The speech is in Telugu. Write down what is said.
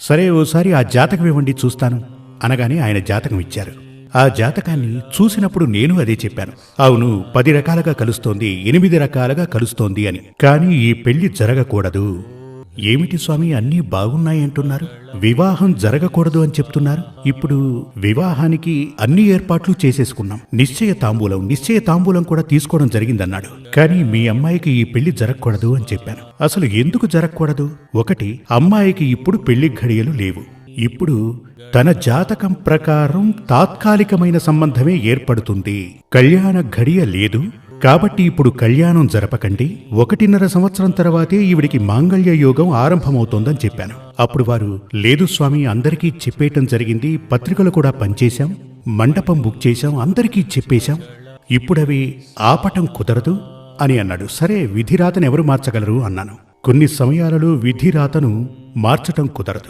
సరే ఓసారి ఆ జాతకం ఇవ్వండి చూస్తాను అనగానే ఆయన జాతకం ఇచ్చారు. ఆ జాతకాన్ని చూసినప్పుడు నేను అదే చెప్పాను. అవును పది రకాలుగా కలుస్తోంది ఎనిమిది రకాలుగా కలుస్తోంది అని. కానీ ఈ పెళ్ళి జరగకూడదు. ఏమిటి స్వామి అన్నీ బాగున్నాయి అంటున్నారు? వివాహం జరగకూడదు అని చెప్తున్నారు. ఇప్పుడు వివాహానికి అన్ని ఏర్పాట్లు చేసేసుకున్నాం. నిశ్చయ తాంబూలం నిశ్చయ తాంబూలం కూడా తీసుకోవడం జరిగిందన్నాడు. కానీ మీ అమ్మాయికి ఈ పెళ్ళి జరగకూడదు అని చెప్పాను. అసలు ఎందుకు జరగకూడదు? ఒకటి అమ్మాయికి ఇప్పుడు పెళ్ళి ఘడియలు లేవు. ఇప్పుడు తన జాతకం ప్రకారం తాత్కాలికమైన సంబంధమే ఏర్పడుతుంది. కళ్యాణ ఘడియ లేదు కాబట్టి ఇప్పుడు కళ్యాణం జరపకండి. ఒకటిన్నర సంవత్సరం తర్వాతే ఈవిడికి మాంగళ్య యోగం ఆరంభమవుతోందని చెప్పాను. అప్పుడు వారు లేదు స్వామి అందరికీ చెప్పేయటం జరిగింది. పత్రికలు కూడా పనిచేశాం. మండపం బుక్ చేశాం. అందరికీ చెప్పేశాం. ఇప్పుడవి ఆపటం కుదరదు అని అన్నాడు. సరే విధిరాతను ఎవరు మార్చగలరు? అన్నాను. కొన్ని సమయాలలో విధిరాతను మార్చటం కుదరదు.